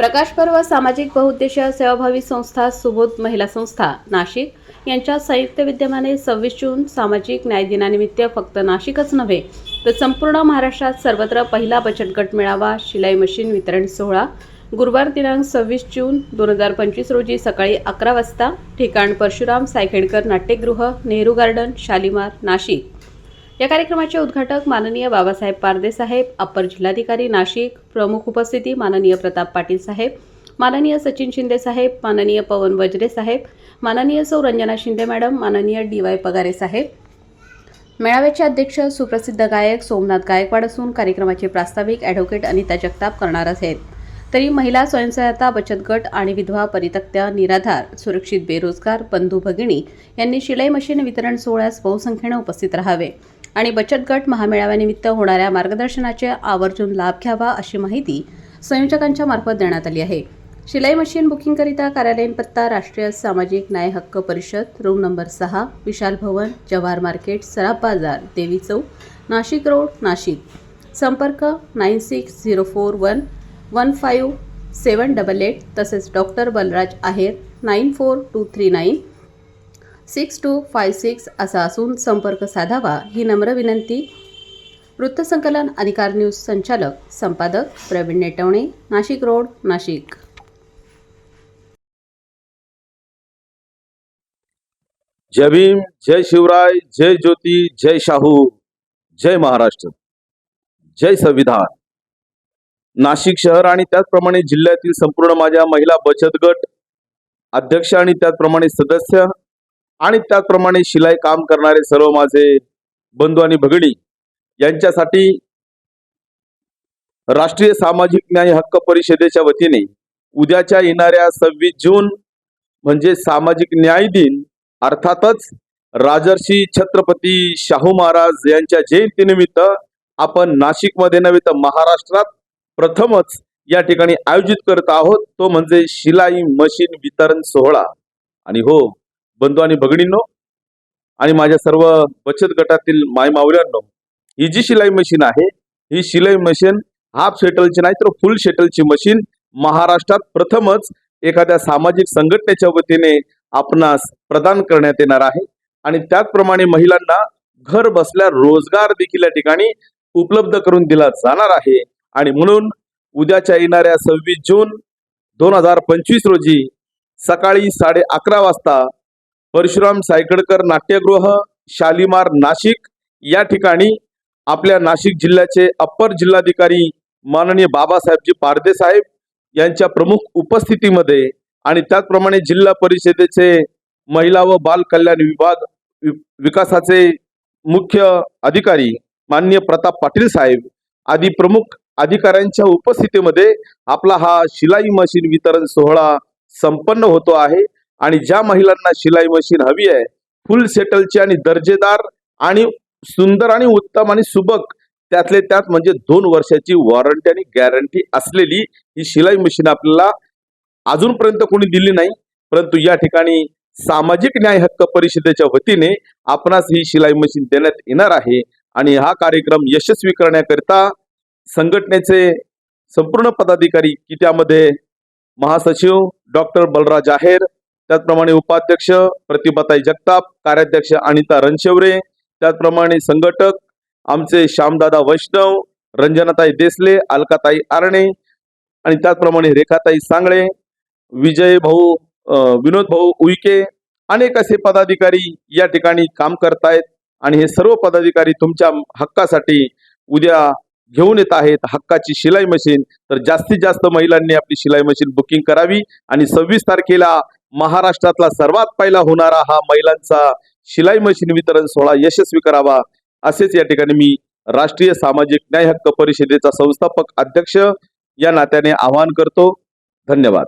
प्रकाश पर्व सामाजिक बहुउद्देशीय सेवाभावी संस्था सुबोध महिला संस्था नाशिक. यांच्या संयुक्त विद्यमाने सव्वीस जून सामाजिक न्याय दिनानिमित्त फक्त नाशिकच नव्हे तर संपूर्ण महाराष्ट्रात सर्वत्र पहिला बचत गट मेळावा शिलाई मशीन वितरण सोहळा. गुरुवार दिनांक सव्वीस जून दोन हजार पंचवीस रोजी सकाळी अकरा वाजता ठिकाण परशुराम सायखेडकर नाट्यगृह नेहरू गार्डन शालिमार नाशिक. या कार्यक्रमाचे उद्घाटक माननीय बाबासाहेब पारदे साहेब अप्पर जिल्हाधिकारी नाशिक प्रमुख उपस्थिती माननीय प्रताप पाटील साहेब माननीय सचिन शिंदे साहेब माननीय पवन वज्रे साहेब माननीय सौ रंजना शिंदे मॅडम माननीय डी वाय पगारे साहेब. मेळाव्याचे अध्यक्ष सुप्रसिद्ध गायक सोमनाथ गायकवाड असून कार्यक्रमाचे प्रास्ताविक ॲडव्होकेट अनिता जगताप करणार आहेत. तरी महिला स्वयंसहायता बचत गट आणि विधवा परितक्त्या निराधार सुरक्षित बेरोजगार बंधू भगिनी यांनी शिलाई मशीन वितरण सोहळ्यास बहुसंख्येनं उपस्थित राहावे. आणि बचत गट महामेळाव्यानिमित्त होणाऱ्या मार्गदर्शनाचे आवर्जून लाभ घ्यावा अशी माहिती संयोजकांच्या मार्फत देण्यात आली आहे. शिलाई मशीन बुकिंगकरिता कार्यालयीन पत्ता राष्ट्रीय सामाजिक न्याय हक्क परिषद रूम नंबर सहा विशाल भवन जवाहर मार्केट सराफ बाजार देवी चौक नाशिक रोड नाशिक. संपर्क nine six zero four one one five seven double eight तसेच doctor Balraj Aher nine four two three nine six two five six असा असून संपर्क साधावा ही नम्र विनंती. वृत्तसंकलन अधिकार न्यूज संचालक संपादक प्रवीण नेटवणे नाशिक रोड नाशिक. जय भीम जय शिवराय जय ज्योती जय शाहू जय महाराष्ट्र. जय संविधान. नाशिक शहर आणि त्याचप्रमाणे जिल्ह्यातील संपूर्ण माझ्या महिला बचत गट अध्यक्ष आणि त्याचप्रमाणे सदस्य आणि त्याचप्रमाणे शिलाई काम करणारे सर्व माझे बंधू आणि भगिनी यांच्यासाठी राष्ट्रीय सामाजिक न्याय हक्क परिषदेच्या वतीने उद्याच्या येणाऱ्या सव्वीस जून म्हणजे सामाजिक न्याय दिन अर्थातच राजर्षी छत्रपती शाहू महाराज यांच्या जयंतीनिमित्त आपण नाशिकमध्ये नव्हे तर महाराष्ट्रात प्रथमच या ठिकाणी आयोजित करत आहोत. तो म्हणजे शिलाई मशीन वितरण सोहळा. आणि हो बंधू आणि भगिनींनो आणि माझ्या सर्व बचत गटातील मायमावल्यांनो ही जी शिलाई मशीन आहे ही शिलाई मशीन हाफ शेटलची नाही तर फुल शेटलची मशीन महाराष्ट्रात प्रथमच एखाद्या सामाजिक संघटनेच्या वतीने आपणास प्रदान करण्यात येणार आहे. आणि त्याचप्रमाणे महिलांना घर बसल्या रोजगार देखील या ठिकाणी उपलब्ध करून दिला जाणार आहे. आणि म्हणून उद्याच्या येणाऱ्या सव्वीस जून दोन हजार पंचवीस रोजी सकाळी साडे अकरा वाजता परशुराम सायकडकर नाट्यगृह शालिमार नाशिक या ठिकाणी आपल्या नाशिक जिल्ह्याचे अप्पर जिल्हाधिकारी माननीय बाबासाहेबजी पारदेसाहेब यांच्या प्रमुख उपस्थितीमध्ये आणि त्याचप्रमाणे जिल्हा परिषदेचे महिला व बाल कल्याण विभाग विकासाचे मुख्य अधिकारी माननीय प्रताप पाटील साहेब आदी प्रमुख अधिकाऱ्यांच्या उपस्थितीमध्ये आपला हा शिलाई मशीन वितरण सोहळा संपन्न होतो आहे. आणि ज्या महिलांना शिलाई मशीन हवी आहे फुल सेटलची आणि दर्जेदार आणि सुंदर आणि उत्तम आणि सुबक त्यातले त्यात म्हणजे दोन वर्षाची वॉरंटी आणि गॅरंटी असलेली ही शिलाई मशीन आपल्याला अजूनपर्यंत कोणी दिली नाही. परंतु या ठिकाणी सामाजिक न्याय हक्क परिषदेच्या वतीने आपणास ही शिलाई मशीन देण्यात येणार आहे आणि हा कार्यक्रम यशस्वी करण्याकरिता संघटनेचे संपूर्ण पदाधिकारी की त्यामध्ये महासचिव डॉक्टर बलराज आहेर त्याचप्रमाणे उपाध्यक्ष प्रतिभाताई जगताप कार्याध्यक्ष अनिता रणशेवरे त्याचप्रमाणे संघटक आमचे श्यामदादा वैष्णव रंजनाताई देसले अलकाताई आरणे आणि त्याचप्रमाणे रेखाताई सांगळे विजय भाऊ विनोद भाऊ उईके अनेक असे पदाधिकारी या ठिकाणी काम करतायत आणि हे सर्व पदाधिकारी तुमच्या हक्कासाठी उद्या घेऊन येत आहेत. हक्काची शिलाई मशीन. तर जास्तीत जास्त महिलांनी आपली शिलाई मशीन बुकिंग करावी आणि सव्वीस तारखेला महाराष्ट्रातला सर्वात पहिला होणारा हा महिलांचा शिलाई मशीन वितरण सोहळा यशस्वी करावा असेच या ठिकाणी मी राष्ट्रीय सामाजिक न्याय हक्क परिषदेचा संस्थापक अध्यक्ष या नात्याने आवाहन करतो. धन्यवाद.